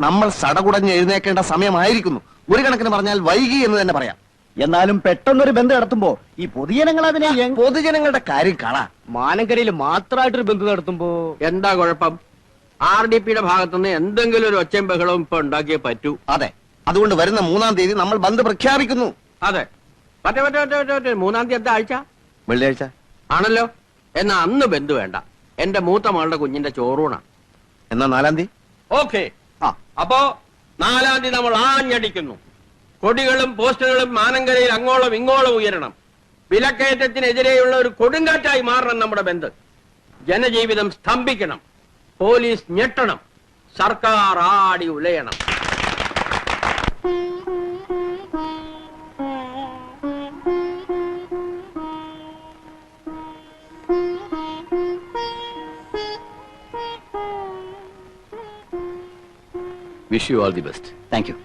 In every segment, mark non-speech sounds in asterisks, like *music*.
നമ്മൾ സടകുടഞ്ഞ് എഴുന്നേക്കേണ്ട സമയമായിരിക്കുന്നു. ഒരു കണക്കിന് പറഞ്ഞാൽ വൈകി എന്ന് തന്നെ പറയാം. എന്നാലും പെട്ടെന്നൊരു ബന്ധം നടത്തുമ്പോ ഈ പൊതുജനങ്ങൾ അതിനെ എങ്- പൊതുജനങ്ങളുടെ കാര്യം കള മാനങ്കരയിൽ മാത്രമായിട്ടൊരു ബന്ധം നടത്തുമ്പോ എന്താ കുഴപ്പം? ആർ ഡി പിയുടെ ഭാഗത്തുനിന്ന് എന്തെങ്കിലും ഒരു ഒച്ചയും ബഹളവും ഇപ്പൊ ഉണ്ടാക്കിയേ പറ്റൂ. അതെ. അതുകൊണ്ട് വരുന്ന മൂന്നാം തീയതി നമ്മൾ ബന്ദ് പ്രഖ്യാപിക്കുന്നു. അതെ. പറ്റേ പറ്റേ പറ്റേ പറ്റേ പറ്റേ. മൂന്നാം തീയതി എന്താ ആഴ്ച? വെള്ളിയാഴ്ച. ആണല്ലോ. എന്നാ അന്ന് ബന്ധു വേണ്ട. എന്റെ മൂത്ത മകളുടെ കുഞ്ഞിന്റെ ചോറൂണ എന്നാ നാലാം തീയതി? ഓക്കെ. അപ്പോ നാലാം തീയതി നമ്മൾ ആഞ്ഞടിക്കുന്നു. കൊടികളും പോസ്റ്ററുകളും മാനങ്കരയിൽ അങ്ങോളം ഇങ്ങോളം ഉയരണം. വിലക്കയറ്റത്തിനെതിരെയുള്ള ഒരു കൊടുങ്കാറ്റായി മാറണം നമ്മുടെ ബന്ധ്. ജനജീവിതം സ്തംഭിക്കണം. പോലീസ് ഞെട്ടണം. സർക്കാർ ആടി ഉലയണം. Wish you all the best thank you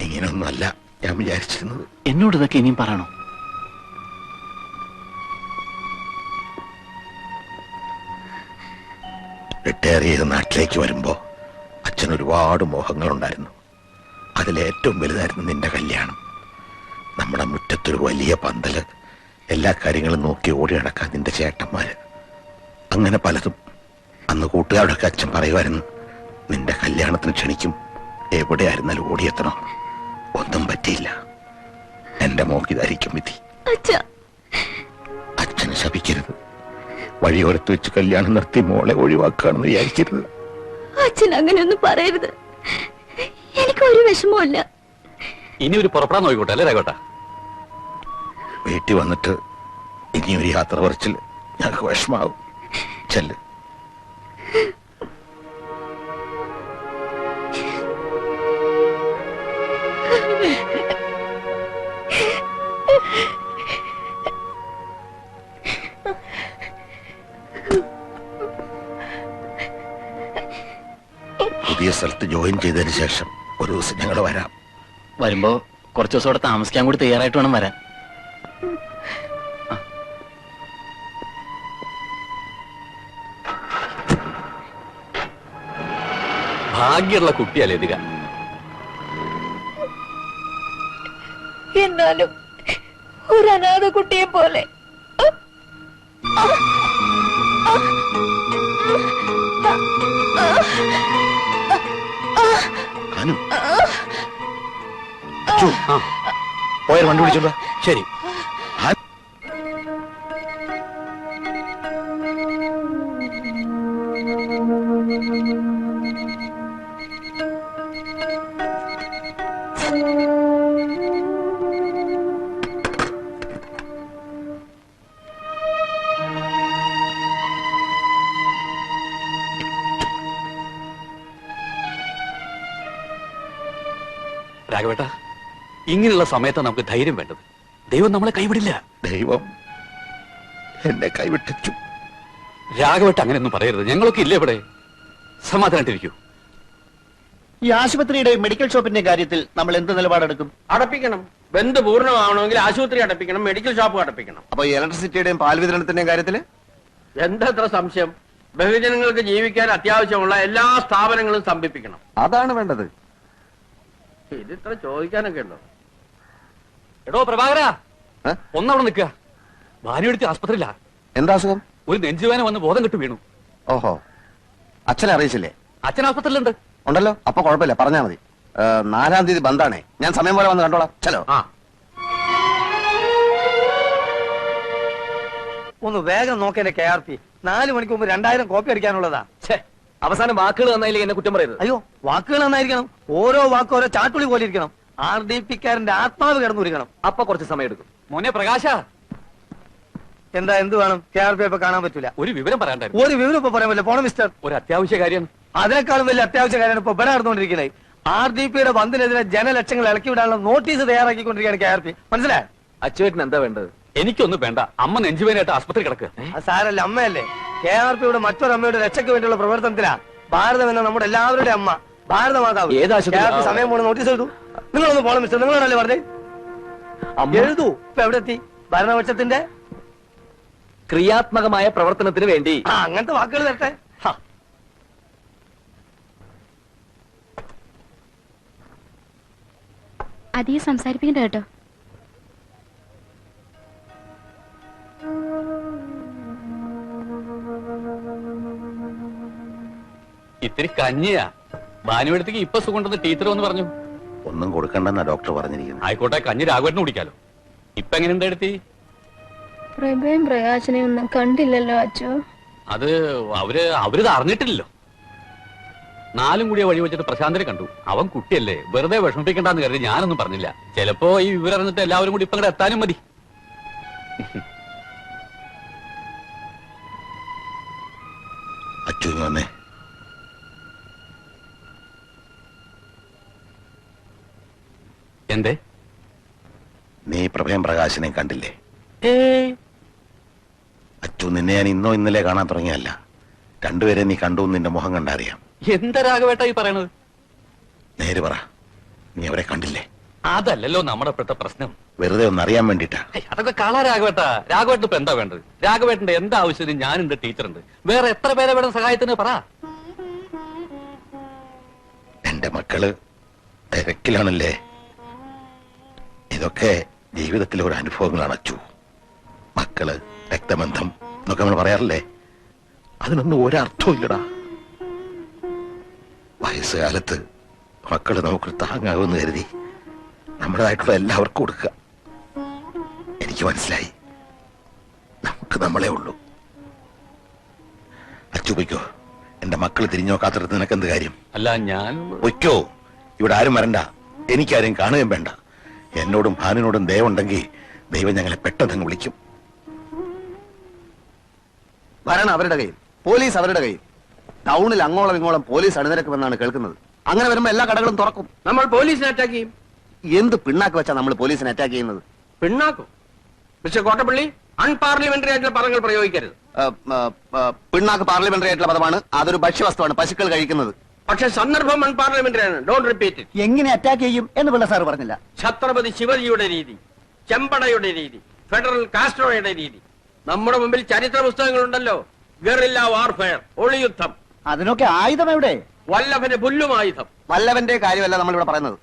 ഇങ്ങനെയൊന്നുമല്ല ഞാൻ വിചാരിച്ചിരുന്നത്. എന്നോട് ഇതൊക്കെ ഇനിയും പറയണോ? റിട്ടയർ ചെയ്ത് നാട്ടിലേക്ക് വരുമ്പോ അച്ഛൻ ഒരുപാട് മോഹങ്ങളുണ്ടായിരുന്നു. അതിലേറ്റവും വലുതായിരുന്നു നിന്റെ കല്യാണം. നമ്മുടെ മുറ്റത്തൊരു വലിയ പന്തൽ. എല്ലാ കാര്യങ്ങളും നോക്കി ഓടി നടക്കാൻ നിന്റെ ചേട്ടന്മാര്. അങ്ങനെ പലതും അന്ന് കൂട്ടുകാരുടെയൊക്കെ അച്ഛൻ പറയുമായിരുന്നു. നിന്റെ കല്യാണത്തിന് ക്ഷണിക്കും. എവിടെയായിരുന്നാലും ഓടിയെത്തണം. ഒന്നും പറ്റിയില്ല. എന്റെ മോക്കിതായിരിക്കും വിധി. അച്ഛൻ അച്ഛനെ ശപിക്കരുത്. വഴിയോരത്ത് വെച്ച് കല്യാണം നിർത്തി മോളെ ഒഴിവാക്കുകയാണെന്ന് വിചാരിക്കരുത്. അച്ഛൻ അങ്ങനെയൊന്നും പറയരുത്. എനിക്ക് ഒരു വിഷമമില്ല ഇനി ഒരു പുറപ്പെടാൻ നോക്കിക്കോട്ടെ അല്ലേ രാഘവട്ട? വീട്ടിൽ വന്നിട്ട് ഇനി ഒരു യാത്ര കുറച്ചിൽ ഞങ്ങൾക്ക് വിഷമാവും. ചെല്ല്. പുതിയ സ്ഥലത്ത് ജോയിൻ ചെയ്തതിന് ശേഷം ഒരു ദിവസം ഞങ്ങൾ വരാം. വരുമ്പോ കുറച്ചു ദിവസം അവിടെ താമസിക്കാൻ കൂടി തയ്യാറായിട്ട് വേണം വരാൻ. ഭാഗ്യമുള്ള കുട്ടിയല്ലേ ഇതിക എന്നാലും ഒരു അനാഥ കുട്ടിയെ പോലെ. പോയാൽ വണ്ടി വിളിച്ചോണ്ടോ ശരി. ഇങ്ങനെയുള്ള സമയത്ത് നമുക്ക് ധൈര്യം വേണ്ടത്. ദൈവം നമ്മളെ കൈവിടില്ല. ദൈവം എന്നെ കൈവിട്ടു രാഘവട്ട അങ്ങനെയൊന്നും പറയരുത്. ഞങ്ങളൊക്കെ ഇല്ലേ ഇവിടെ? സമാധാനായിട്ടിരിക്കൂ ഈ ആശുപത്രിയുടെ മെഡിക്കൽ ഷോപ്പിന്റെ കാര്യത്തിൽ നമ്മൾ എന്ത് നിലപാടെടുക്കും? അടപ്പിക്കണം. ബന്ധു പൂർണമാവണമെങ്കിൽ ആശുപത്രി അടപ്പിക്കണം മെഡിക്കൽ ഷോപ്പ് അടപ്പിക്കണം. അപ്പൊ ഇലക്ട്രിസിറ്റിയുടെയും പാൽ വിതരണത്തിന്റെയും കാര്യത്തിൽ? എന്തത്ര സംശയം? ബഹുജനങ്ങൾക്ക് ജീവിക്കാൻ അത്യാവശ്യമുള്ള എല്ലാ സ്ഥാപനങ്ങളും സ്തംഭിപ്പിക്കണം. അതാണ് വേണ്ടത്. ഇതിത്ര ചോദിക്കാനൊക്കെ ഉണ്ടോ? എടോ പ്രഭാകര. ഏ? ഒന്നവിടെ നിൽക്കുക. ഭാനുവെടുത്ത് ആസ്പത്രിയില്ല എന്താ അസുഖം? ഒരു നെഞ്ചുവേന വന്ന് ബോധം കെട്ട് വീണു. ഓഹോ. അച്ഛനെ അറിയിച്ചില്ലേ? അച്ഛൻ ആസ്പത്രിയിലുണ്ട്. ഉണ്ടല്ലോ? അപ്പൊ കുഴപ്പമില്ല പറഞ്ഞാ മതി. ഏ, നാലാം തീയതി ബന്ധാണേ. ഞാൻ സമയം പോലെ വന്ന് കണ്ടോളാം. ചലോ. ആ. ഒന്ന് വേഗം നോക്കേണ്ട കെ ആർ പി. നാല് മണിക്ക് മുമ്പ് രണ്ടായിരം കോപ്പി അടിക്കാനുള്ളതാ. അവസാനം വാക്കുകൾ നന്നായില്ലേ എന്നെ കുറ്റം പറയരുത്. അയ്യോ വാക്കുകൾ നന്നായിരിക്കണം. ഓരോ വാക്കും ഓരോ ചാട്ടുളി പോലെ ഇരിക്കണം. ആർ ഡി പിക്കാരന്റെ ആത്മാവ് കിടന്നുരിക്കണം അപ്പൊ കുറച്ച് സമയം എടുക്കും മോനെ പ്രകാശ. എന്താ എന്ത് വേണം? കെ ആർ പി ഇപ്പൊ കാണാൻ പറ്റില്ല ഒരു വിവരം പറയാണ്ടായിരുന്നു. ഒരു വിവരം ഇപ്പൊ പറയാൻ പറ്റില്ല. പോണം മിസ്റ്റർ ഒരു അത്യാവശ്യ കാര്യം. അതിനേക്കാളും വലിയ അത്യാവശ്യ കാര്യമാണ് ഇപ്പൊ ഇവിടെ നടന്നുകൊണ്ടിരിക്കുന്നത് ആർ ഡി പിയുടെ ബന്ധിനെതിരെ ജനലക്ഷങ്ങൾ ഇളക്കി വിടാനുള്ള നോട്ടീസ് തയ്യാറാക്കിക്കൊണ്ടിരിക്കുകയാണ് കെ ആർ പി മനസ്സിലായോ? അച്ചുവേട്ടൻ എന്താ വേണ്ടത്? എനിക്കൊന്നും വേണ്ട. അമ്മ നെഞ്ചുവേനായിട്ട് ആസ്പത്രി കിടക്കുക അത് സാരല്ല അമ്മയല്ലേ. കെ ആർ പിയുടെ മറ്റൊരു അമ്മയുടെ രക്ഷയ്ക്ക് വേണ്ടിയുള്ള പ്രവർത്തനത്തിലാ. ഭാരതം എന്ന നമ്മുടെ എല്ലാവരുടെ അമ്മ. ഭാരത മാതാവ്. ഏത് ആശുപത്രി? പി സമയം പോണ നോട്ടീസ് എഴുതു. നിങ്ങളൊന്ന് പോണം മിസ്റ്റർ നിങ്ങളാണല്ലേ പറഞ്ഞേ? എഴുതൂ. ഇപ്പൊ എവിടെ എത്തി? ഭരണപക്ഷത്തിന്റെ? ക്രിയാത്മകമായ പ്രവർത്തനത്തിന് വേണ്ടി. ആ അങ്ങനത്തെ വാക്കുകൾ തരട്ടെ. അധികം സംസാരിപ്പിക്കണ്ട കേട്ടോ. ഇത്തിരി കഞ്ഞിയാ. ഭാനുവെടുത്തേക്ക് ഇപ്പൊ സുഖമുണ്ടെന്ന് ടീച്ചർ ഒന്ന് പറഞ്ഞു. ഒന്നും കൊടുക്കണ്ടെന്നാ ഡോക്ടർ പറഞ്ഞിരിക്കുന്നത്. ആയിക്കോട്ടെ കഞ്ഞി രാഘവേട്ടന് കുടിക്കാലോ. ഇപ്പൊ എങ്ങനെ എടുത്തി? പ്രഭയും പ്രകാശനെയും ഒന്നും കണ്ടില്ലല്ലോ അച്ചോ. അത് അവർ അവരിത് അറിഞ്ഞിട്ടില്ലല്ലോ. നാലും കൂടിയ വഴി വെച്ചിട്ട് പ്രശാന്തനെ കണ്ടു. അവൻ കുട്ടിയല്ലേ വെറുതെ വിഷമിപ്പിക്കണ്ടെന്ന് കരുതി ഞാനൊന്നും പറഞ്ഞില്ല. ചിലപ്പോ ഈ വിവരം അറിഞ്ഞിട്ട് എല്ലാവരും കൂടി ഇപ്പൊ ഇങ്ങോട്ട് എത്താനും മതി. എന്തേ? നീ പ്രഭയം പ്രകാശനെ കണ്ടില്ലേ? അച്ചു നിന്നെ ഞാൻ ഇന്നോ ഇന്നലെ കാണാൻ തുടങ്ങിയല്ല രണ്ടുപേരെ നീ കണ്ടു നിന്റെ മുഖം കണ്ടറിയാം. എന്താ രാഘവേട്ട ഈ പറയണത്? നേര് പറ. നീ അവരെ കണ്ടില്ലേ? അതല്ലല്ലോ നമ്മുടെ ഇപ്പോഴത്തെ പ്രശ്നം. വെറുതെ ഒന്ന് അറിയാൻ വേണ്ടിട്ടാ. അതൊക്കെ കള രാഘവേട്ട. രാഘവേട്ടൻ ഇപ്പൊ എന്താ വേണ്ടത്? രാഘവേട്ടന്റെ എന്താ ആവശ്യത്തിന് ഞാനുണ്ട് ടീച്ചറുണ്ട്. വേറെ എത്ര പേരെ വേണം സഹായത്തിന് പറ. എന്റെ മക്കൾ തിരക്കിലാണല്ലേ? ഇതൊക്കെ ജീവിതത്തിലെ ഒരു അനുഭവങ്ങളാണ് അച്ചു. മക്കൾ രക്തബന്ധം എന്നൊക്കെ നമ്മൾ പറയാറില്ലേ? അതിനൊന്നും ഒരർത്ഥവും ഇല്ലടാ. വയസ്സുകാലത്ത് മക്കൾ നമുക്ക് താങ്ങാവുമെന്ന് കരുതി നമ്മുടേതായിട്ടുള്ള എല്ലാവർക്കും കൊടുക്കുക. എനിക്ക് മനസ്സിലായി. നമുക്ക് നമ്മളെ ഉള്ളൂ. പൊയ്ക്കോ. എന്റെ മക്കൾ തിരിഞ്ഞു നോക്കാത്തടത്ത് നിനക്ക് എന്ത് കാര്യം? അല്ല ഞാൻ പൊയ്ക്കോ. ഇവിടെ ആരും വരണ്ട. എനിക്കാരും കാണുകയും വേണ്ട. എന്നോടും ഹാനിനോടും ദയവുണ്ടെങ്കിൽ ദൈവം ഞങ്ങളെ പെട്ടെന്ന് അങ്ങ് വിളിക്കും. വരണ അവരുടെ കയ്യിൽ. പോലീസ് അവരുടെ കയ്യിൽ. ടൗണിൽ അങ്ങോളം ഇങ്ങോളം പോലീസ് അണിനിരക്കുമെന്നാണ് കേൾക്കുന്നത്. അങ്ങനെ വരുമ്പോ എല്ലാ കടകളും തുറക്കും. നമ്മൾ പോലീസിനെ അറ്റാക്ക് ചെയ്യും. എന്ത് പിണ്ണാക്ക് വെച്ചാ നമ്മൾ പോലീസിനെ അറ്റാക്ക് ചെയ്യുന്നത്? പിണ്ണാക്കും? മിസ്റ്റർ കോട്ടപ്പള്ളി അൺപാർലമെന്ററി ആയിട്ടുള്ള പദങ്ങൾ പ്രയോഗിക്കരുത്. പിണ്ണാക്ക് പാർലമെന്ററി ആയിട്ടുള്ള പദമാണ്. അതൊരു ഭക്ഷ്യവസ്തുവാണ്. പശുക്കൾ കഴിക്കുന്നത്. പക്ഷെ സന്ദർഭം അൺപാർലമെന്ററി പാർലമെന്ററിയാണ് ഡോണ്ട് റിപ്പീറ്റ് എങ്ങനെ അറ്റാക്ക് ചെയ്യും എന്ന് പിള്ള സാർ പറഞ്ഞില്ല. ഛത്രപതി ശിവജിയുടെ രീതി ചെമ്പടയുടെ രീതി ഫെഡറൽ കാസ്ട്രോയുടെ രീതി. നമ്മുടെ മുമ്പിൽ ചരിത്ര പുസ്തകങ്ങളുണ്ടല്ലോ. Guerrilla warfare ഒളിയുദ്ധം. അതിനൊക്കെ ആയുധം എവിടെ? വല്ലഭന്റെ പുല്ലും ആയുധം. വല്ലവന്റെ കാര്യമല്ല നമ്മൾ ഇവിടെ പറയുന്നത്.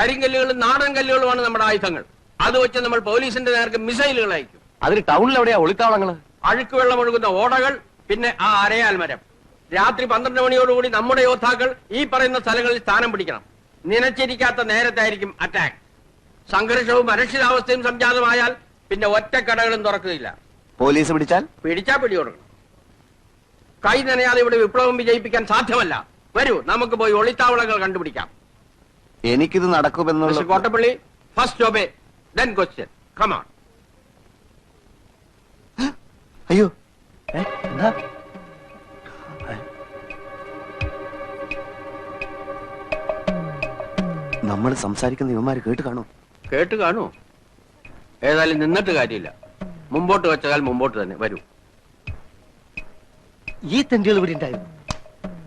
കരിങ്കല്ലുകളും നാടൻ കല്ലുകളുമാണ് നമ്മുടെ ആയുധങ്ങൾ. അത് വെച്ച് നമ്മൾ പോലീസിന്റെ നേർക്ക് മിസൈലുകൾ അയക്കും. അതിന് ടൗണിൽ എവിടെയാ ഒളിത്താവളങ്ങൾ? അഴുക്കുവെള്ളം ഒഴുകുന്ന ഓടകൾ പിന്നെ ആ അരയാൽ മരം രാത്രി പന്ത്രണ്ട് മണിയോടുകൂടി നമ്മുടെ യോദ്ധാക്കൾ ഈ പറയുന്ന സ്ഥലങ്ങളിൽ സ്ഥാനം പിടിക്കണം. നനച്ചിരിക്കാത്ത നേരത്തായിരിക്കും അറ്റാക്ക് സംഘർഷവും അരക്ഷിതാവസ്ഥയും സംജാതമായാൽ പിന്നെ ഒറ്റ കടകളും തുറക്കുകയില്ല. പോലീസ് പിടിച്ചാൽ? പിടിച്ചാ പിടികൊടുക്കണം കൈ നനയാതെ ഇവിടെ വിപ്ലവം വിജയിപ്പിക്കാൻ സാധ്യമല്ല. വരൂ നമുക്ക് പോയി ഒളിത്താവളങ്ങൾ കണ്ടുപിടിക്കാം. എനിക്കിത് നടക്കുമെന്നുള്ള mister Kottappally first obey then question come on അയ്യോ. എന്താ? നമ്മൾ സംസാരിക്കുന്ന ഇവന്മാര് കേട്ട് കാണോ. കേട്ട് കാണൂ. ഏതായാലും നിന്നിട്ട് കാര്യമില്ല. മുമ്പോട്ട് വെച്ചാൽ മുമ്പോട്ട് തന്നെ വരൂ. ഈ തെണ്ടികൾ ഇവിടെ ഉണ്ടായിരുന്നു.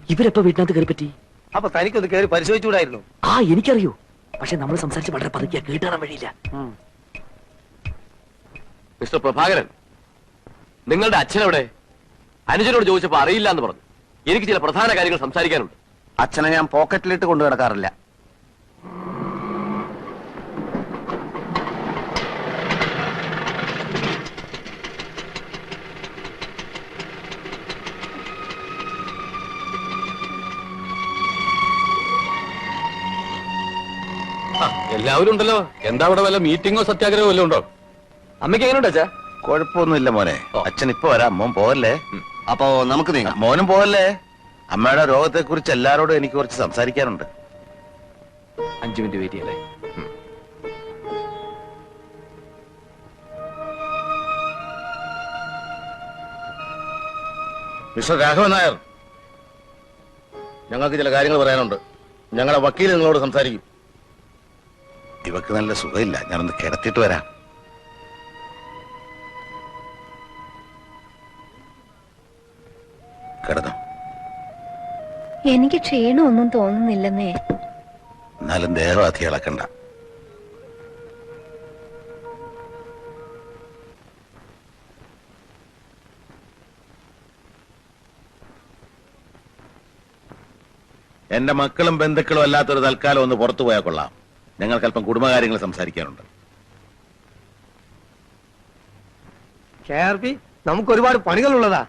ഇവരെപ്പോ വീട്ടിനകത്ത് കയറി പറ്റി അപ്പൊ തനിക്കൊന്ന് കയറി പരിശോധിച്ചുകൂടായിരുന്നു? ആ എനിക്കറിയോ. പക്ഷെ നമ്മൾ സംസാരിച്ച് വളരെ പതുക്കിയ കേട്ടാൻ വഴിയില്ല. മിസ്റ്റർ പ്രഭാകരൻ നിങ്ങളുടെ അച്ഛനെവിടെ? അനുജനോട് ചോദിച്ചപ്പോ അറിയില്ല എന്ന് പറഞ്ഞു. എനിക്ക് ചില പ്രധാന കാര്യങ്ങൾ സംസാരിക്കാനുണ്ട്. അച്ഛനെ ഞാൻ പോക്കറ്റിലിട്ട് കൊണ്ടു കിടക്കാറില്ല എല്ലാവരും ഉണ്ടല്ലോ എന്താ അവിടെ വല്ല മീറ്റിംഗോ സത്യാഗ്രഹമോ വല്ലതും ഉണ്ടോ? അമ്മയ്ക്ക് എങ്ങനെയുണ്ട് അച്ഛാ? കുഴപ്പമൊന്നുമില്ല മോനെ. അച്ഛൻ ഇപ്പൊ വരാം. മോൻ പോവല്ലേ? അപ്പോ നമുക്ക് നീങ്ങാം. മോനും പോവല്ലേ? അമ്മയുടെ രോഗത്തെ കുറിച്ച് എല്ലാരോടും എനിക്ക് കുറച്ച് സംസാരിക്കാനുണ്ട്. അഞ്ചു മിനിറ്റ് വെയിറ്റ് ചെയ്യല്ലേ? മിസ്റ്റർ രാഘവൻ നായർ ഞങ്ങൾക്ക് ചില കാര്യങ്ങൾ പറയാനുണ്ട്. ഞങ്ങളുടെ വക്കീൽ നിങ്ങളോട് സംസാരിക്കും. ഇവക്ക് നല്ല സുഖമില്ല. ഞാനൊന്ന് കിടത്തിയിട്ട് വരാം. കിടന്നോ? എനിക്ക് ക്ഷീണമൊന്നും തോന്നുന്നില്ലെന്നേ. എന്നാലും ദേഹവാധി ഇളക്കണ്ട. എന്റെ മക്കളും ബന്ധുക്കളും അല്ലാത്തൊരു തൽക്കാലം ഒന്ന് പുറത്തു പോയാൽ കൊള്ളാം. ഞങ്ങൾക്ക് അല്പം കുടുംബകാര്യങ്ങൾ സംസാരിക്കാനുണ്ട്. കെ ആർ പി നമുക്ക് ഒരുപാട് പണികളുള്ളതാ.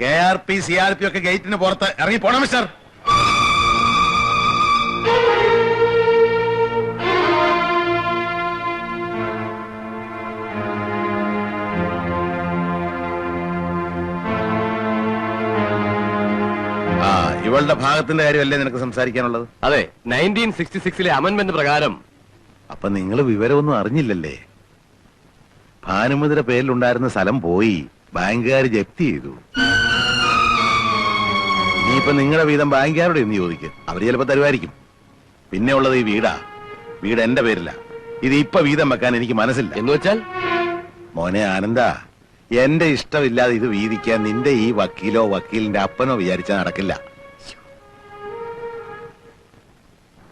K R P C R P ഒക്കെ ഗേറ്റിന് പുറത്ത് ഇറങ്ങി പോണം മിസ്റ്റർ. ആ ഇവളുടെ ഭാഗത്തിന്റെ കാര്യമല്ലേ നിനക്ക് സംസാരിക്കാനുള്ളത്? അതെ നയന്റീൻ സിക്സ്റ്റി സിക്സിലെ അമൻമെന്റ് പ്രകാരം അപ്പൊ നിങ്ങൾ വിവരമൊന്നും അറിഞ്ഞില്ലല്ലേ? ഭാനുമതിയുടെ പേരിലുണ്ടായിരുന്ന സ്ഥലം പോയി ബാങ്കുകാർ ജപ്തി ചെയ്തു. ഇനിയിപ്പൊ നിങ്ങളുടെ വീതം ബാങ്കുകാരോട് എന്ന് ചോദിക്കും? അവർ ചിലപ്പോ തരുമായിരിക്കും. പിന്നെ ഉള്ളത് ഈ വീടാ. വീട് എന്റെ പേരില. ഇത് ഇപ്പൊ വീതം വെക്കാൻ എനിക്ക് മനസ്സില്ല. എന്ന് വെച്ചാൽ? മോനെ ആനന്ദ എന്റെ ഇഷ്ടമില്ലാതെ ഇത് വീതിക്കാൻ നിന്റെ ഈ വക്കീലോ വക്കീലിന്റെ അപ്പനോ വിചാരിച്ചാൽ നടക്കില്ല.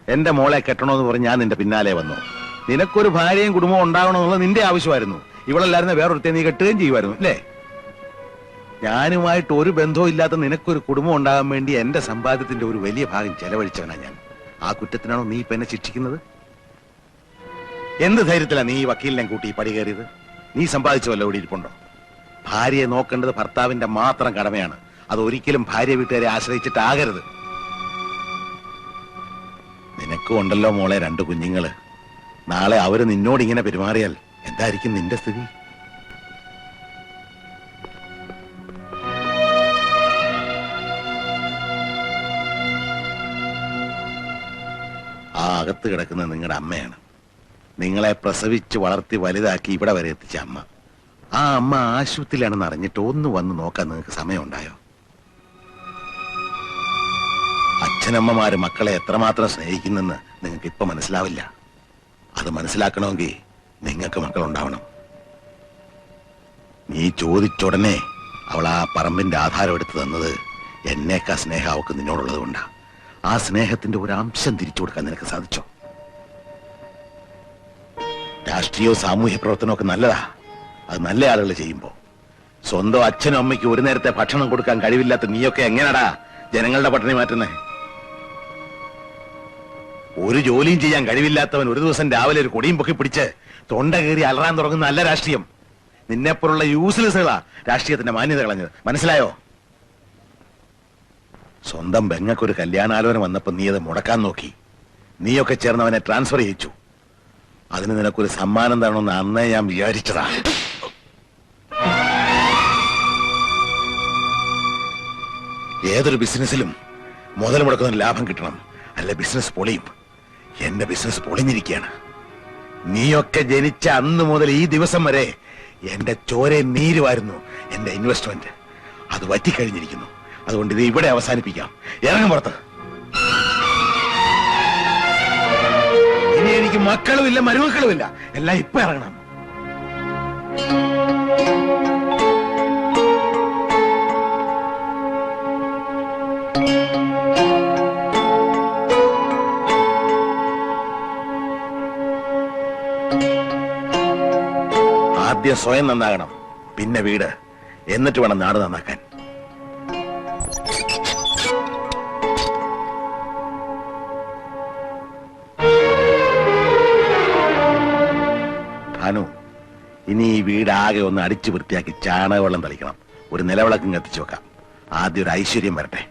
എന്റെ മോളെ കെട്ടണമെന്ന് പറഞ്ഞ് ഞാൻ നിന്റെ പിന്നാലെ വന്നു. നിനക്കൊരു ഭാര്യയും കുടുംബവും ഉണ്ടാവണമെന്നുള്ള നിന്റെ ആവശ്യമായിരുന്നു. ഇവളല്ലായിരുന്നു വേറൊരുത്തെ നീ കെട്ടുകയും ചെയ്യുമായിരുന്നു അല്ലേ? ഞാനുമായിട്ട് ഒരു ബന്ധവും ഇല്ലാത്ത നിനക്കൊരു കുടുംബം ഉണ്ടാകാൻ വേണ്ടി എന്റെ സമ്പാദ്യത്തിന്റെ ഒരു വലിയ ഭാഗം ചെലവഴിച്ചവനാ ഞാൻ. ആ കുറ്റത്തിനാണോ നീ ഇപ്പൊ എന്നെ ശിക്ഷിക്കുന്നത്? എന്ത് ധൈര്യത്തിലാണ് നീ വക്കീലിനെ കൂട്ടി പടി കയറിയത്? നീ സമ്പാദിച്ച വല്ല ഇവിടെ ഇരിപ്പുണ്ടോ? ഭാര്യയെ നോക്കേണ്ടത് ഭർത്താവിന്റെ മാത്രം കടമയാണ്. അത് ഒരിക്കലും ഭാര്യ വീട്ടുകാരെ ആശ്രയിച്ചിട്ടാകരുത്. നിനക്കും ഉണ്ടല്ലോ മോളെ രണ്ട് കുഞ്ഞുങ്ങൾ. നാളെ അവർ നിന്നോട് ഇങ്ങനെ പെരുമാറിയാൽ എന്തായിരിക്കും നിന്റെ സ്ഥിതി? ആ അകത്ത് കിടക്കുന്ന നിങ്ങളുടെ അമ്മയാണ്. നിങ്ങളെ പ്രസവിച്ച് വളർത്തി വലുതാക്കി ഇവിടെ വരെ എത്തിച്ച അമ്മ. ആ അമ്മ ആശുപത്രിയിലാണെന്ന് അറിഞ്ഞിട്ട് ഒന്ന് വന്ന് നോക്കാൻ നിങ്ങൾക്ക് സമയമുണ്ടായോ? അച്ഛനമ്മമാര് മക്കളെ എത്രമാത്രം സ്നേഹിക്കുന്നെന്ന് നിങ്ങൾക്ക് ഇപ്പൊ മനസ്സിലാവില്ല. അത് മനസ്സിലാക്കണമെങ്കിൽ നിങ്ങൾക്ക് മക്കളുണ്ടാവണം. നീ ചോദിച്ചുടനെ അവൾ ആ പറമ്പിന്റെ ആധാരം എടുത്തു തന്നത് എന്നേക്കാ സ്നേഹം അവൾക്ക് നിന്നോടുള്ളത് കൊണ്ടാ. ആ സ്നേഹത്തിന്റെ ഒരു അംശം തിരിച്ചു കൊടുക്കാൻ നിനക്ക് സാധിച്ചോ? രാഷ്ട്രീയവും സാമൂഹ്യ പ്രവർത്തനവും ഒക്കെ നല്ലതാ. അത് നല്ല ആളുകൾ ചെയ്യുമ്പോ. സ്വന്തം അച്ഛനും അമ്മയ്ക്ക് ഒരു നേരത്തെ ഭക്ഷണം കൊടുക്കാൻ കഴിവില്ലാത്ത നീയൊക്കെ എങ്ങനെടാ ജനങ്ങളുടെ പട്ടിണി മാറ്റുന്നേ? ഒരു ജോലിയും ചെയ്യാൻ കഴിവില്ലാത്തവൻ ഒരു ദിവസം രാവിലെ ഒരു കൊടിയും പൊക്കി പിടിച്ച് തൊണ്ട കയറി അലറാൻ തുടങ്ങുന്ന നല്ല രാഷ്ട്രീയം. നിന്നെപ്പോലുള്ള യൂസ്ലെസ്സുകളാ രാഷ്ട്രീയത്തിന്റെ മാന്യത കളഞ്ഞത്. മനസ്സിലായോ? സ്വന്തം ബെങ്ങക്കൊരു കല്യാണാലോചന വന്നപ്പോ നീ അത് മുടക്കാൻ നോക്കി. നീയൊക്കെ ചേർന്ന് അവനെ ട്രാൻസ്ഫർ ചെയ്യിച്ചു. അതിന് നിനക്കൊരു സമ്മാനം തരണമെന്ന് അന്നേ ഞാൻ വിചാരിച്ചതാ. ഏതൊരു ബിസിനസ്സിലും മുതൽ മുടക്കുന്ന ലാഭം കിട്ടണം. അല്ല ബിസിനസ് പൊളിയും. എന്റെ ബിസിനസ് പൊളിഞ്ഞിരിക്കുകയാണ്. നീയൊക്കെ ജനിച്ച അന്ന് മുതൽ ഈ ദിവസം വരെ എന്റെ ചോരെ നീരുമായിരുന്നു എന്റെ ഇൻവെസ്റ്റ്മെന്റ് അത് വറ്റിക്കഴിഞ്ഞിരിക്കുന്നു. അതുകൊണ്ട് ഇത് ഇവിടെ അവസാനിപ്പിക്കാം. ഇറങ്ങും പുറത്ത്. ഇനി എനിക്ക് മക്കളുമില്ല മരുമക്കളുമില്ല. എല്ലാം ഇപ്പൊ ഇറങ്ങണം. ആദ്യം സ്വയം നന്നാകണം. പിന്നെ വീട്. എന്നിട്ട് വേണം നാട് നന്നാക്കാൻ. ഭാനു ഇനി ഈ വീടാകെ ഒന്ന് അടിച്ചു വൃത്തിയാക്കി ചാണകവെള്ളം തളിക്കണം. ഒരു നിലവിളക്കും കത്തിച്ചു വെക്കാം. ആദ്യം ഒരു ഐശ്വര്യം വരട്ടെ.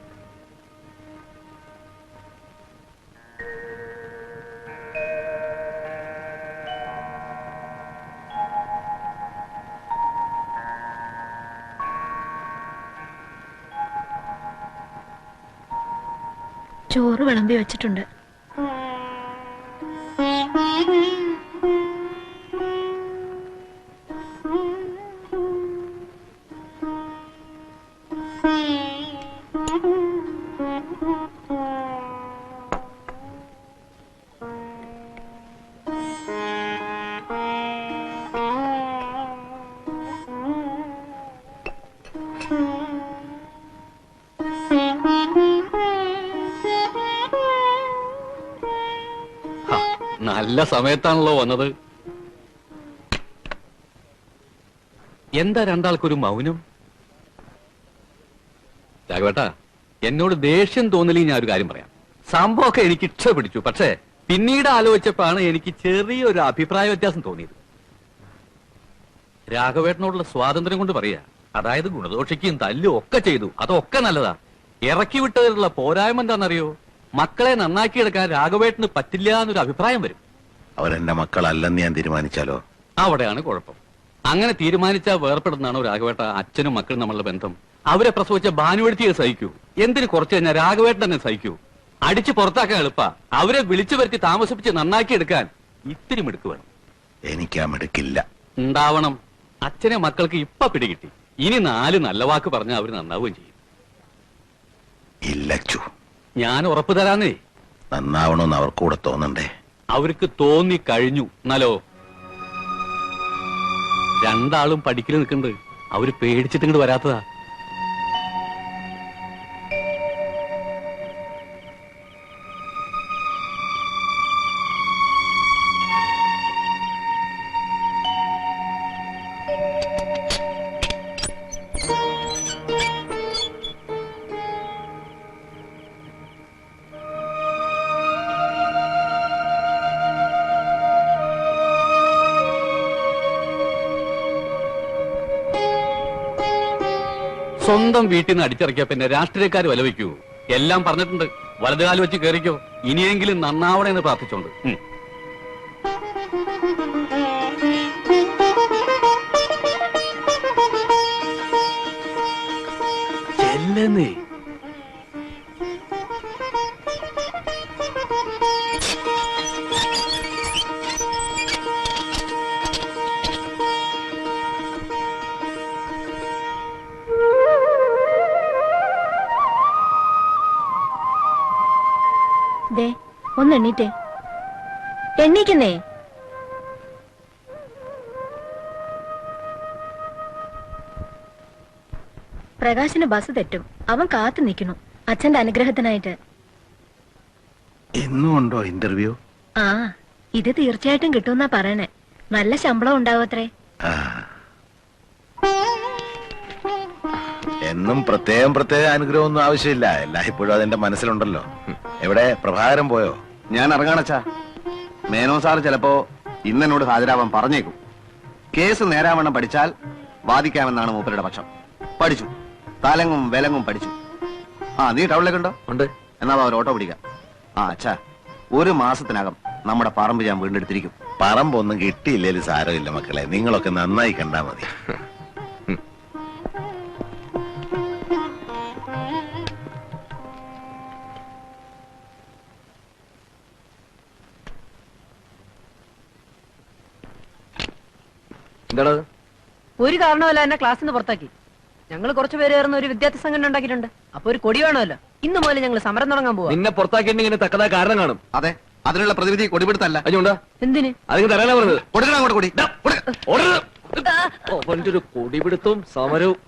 വിളമ്പി വെച്ചിട്ടുണ്ട്. നല്ല സമയത്താണല്ലോ വന്നത്. എന്താ രണ്ടാൾക്കൊരു മൗനം? രാഘവേട്ടാ എന്നോട് ദേഷ്യം തോന്നലി ഞാൻ ഒരു കാര്യം പറയാം. സംഭവമൊക്കെ എനിക്ക് ഇഷ്ട പിടിച്ചു പക്ഷേ പിന്നീട് ആലോചിച്ചപ്പോഴാണ് എനിക്ക് ചെറിയൊരു അഭിപ്രായ വ്യത്യാസം തോന്നിയത്. രാഘവേട്ടനോടുള്ള സ്വാതന്ത്ര്യം കൊണ്ട് പറയാ അതായത് ഗുണദോഷിക്കും തല്ലും ഒക്കെ ചെയ്തു അതൊക്കെ നല്ലതാ. ഇറക്കി വിട്ടതിലുള്ള പോരായ്മ എന്താണെന്നറിയോ? മക്കളെ നന്നാക്കിയെടുക്കാൻ രാഘവേട്ടന് പറ്റില്ല എന്നൊരു അഭിപ്രായം വരും. അവരെന്റെ മക്കളല്ലെന്ന് ഞാൻ തീരുമാനിച്ചാലോ? അവിടെയാണ് കുഴപ്പം. അങ്ങനെ തീരുമാനിച്ചാൽ വേർപ്പെടുന്നതാണോ രാഘവേട്ട അച്ഛനും മക്കളും നമ്മളുടെ ബന്ധം. അവരെ പ്രസവിച്ച ഭാനുവെടുത്തിയെ സഹിക്കൂ. എന്തിന് കുറച്ച് കഴിഞ്ഞാൽ രാഘവേട്ടൻ തന്നെ സഹിക്കൂ. അടിച്ചു പുറത്താക്കാൻ എളുപ്പാ. അവരെ വിളിച്ചു വരുത്തി താമസിപ്പിച്ച് നന്നാക്കി എടുക്കാൻ ഇത്തിരി മിടുക്ക് വേണം. എനിക്ക് ആ മിടുക്കില്ല. ഉണ്ടാവണം. അച്ഛനെ മക്കൾക്ക് ഇപ്പൊ പിടികിട്ടി ഇനി നാല് നല്ല വാക്ക് പറഞ്ഞാൽ അവർ നന്നാവുകയും ചെയ്യും. ഇല്ലച്ചു ഞാൻ ഉറപ്പ് തരാന്നേ. നന്നാവണമെന്ന് അവർക്കൂടെ തോന്നണ്ടേ? അവർക്ക് തോന്നി കഴിഞ്ഞു. എന്നാലോ? രണ്ടാളും പഠിക്കൽ നിൽക്കുന്നുണ്ട് അവർ പേടിച്ചിട്ട് ഇങ്ങോട്ട് വരാത്തതാ. സ്വന്തം വീട്ടിൽ നിന്ന് അടിച്ചിറക്കിയ പിന്നെ രാഷ്ട്രീയക്കാർ വലവയ്ക്കൂ. എല്ലാം പറഞ്ഞിട്ടുണ്ട്. വലതുകാലം വെച്ച് കയറിക്കോ ഇനിയെങ്കിലും നന്നാവണേ എന്ന് പ്രാർത്ഥിച്ചോണ്ട് ദേ ഒന്ന് എണ്ണീറ്റേ എണ്ണീക്കുന്നേ? പ്രകാശിന് ബസ് തെറ്റും. അവൻ കാത്തു നിൽക്കുന്നു. അച്ഛന്റെ അനുഗ്രഹത്തിനായിട്ട്. എന്നുണ്ടോ ഇന്റർവ്യൂ ആ ഇത് തീർച്ചയായിട്ടും കിട്ടുമെന്നാ പറയണേ. നല്ല ശമ്പളം ഉണ്ടാവത്രേ ആ എന്നും പ്രത്യേകം പ്രത്യേക അനുഗ്രഹമൊന്നും ആവശ്യമില്ല. എല്ലായ്പ്പോഴും അതെന്റെ മനസ്സിലുണ്ടല്ലോ. എവിടെ? പ്രഭാകരം പോയോ? ഞാൻ ഇറങ്ങാണച്ചാ മേനോ സാർ ചിലപ്പോ ഇന്നെന്നോട് ഹാജരാവാൻ പറഞ്ഞേക്കും. കേസ് നേരാവണ്ണം പഠിച്ചാൽ വാദിക്കാമെന്നാണ് മൂപ്പരുടെ പക്ഷം. പഠിച്ചു. തലങ്ങും വിലങ്ങും പഠിച്ചു. ആ നീ ടൗണിലേക്ക് ഉണ്ടോ? ഉണ്ട്. എന്നാ അവർ ഓട്ടോ പിടിക്കാം. ആ അച്ഛാ ഒരു മാസത്തിനകം നമ്മുടെ പറമ്പ് ഞാൻ വീണ്ടെടുത്തിരിക്കും. പറമ്പൊന്നും കിട്ടിയില്ലേലും സാരമില്ല മക്കളെ. നിങ്ങളൊക്കെ നന്നായി കണ്ടാ മതി. *laughs* എന്താടാ ഒരു കാരണമല്ല എന്നെ ക്ലാസ്സിൽ നിന്ന് പുറത്താക്കി. ഞങ്ങൾ കുറച്ചു പേര് ചേർന്ന് ഒരു വിദ്യാർത്ഥി സംഘടന ഉണ്ടാക്കിയിട്ടുണ്ട്. അപ്പൊ ഒരു കൊടി വേണമല്ലോ. ഇന്ന് മുതൽ ഞങ്ങൾ സമരം തുടങ്ങാൻ പോവാ. നിന്നെ പുറത്താക്കിയിട്ടുണ്ടെങ്കിൽ തക്കതായ കാരണം കാണും. അതെ. അതിനുള്ള പ്രതിവിധി കൊടിപിടുത്തല്ല. അഞ്ഞുണ്ടാ എന്തിന്? അതിന് തരാനാ പറഞ്ഞത്. കൊടുക്കണം അങ്ങോട്ട് കൊടി. കൊടുക്ക. ഓടരുത്. അവന്റെ ഒരു കൊടിപിടുത്തവും സമരവും.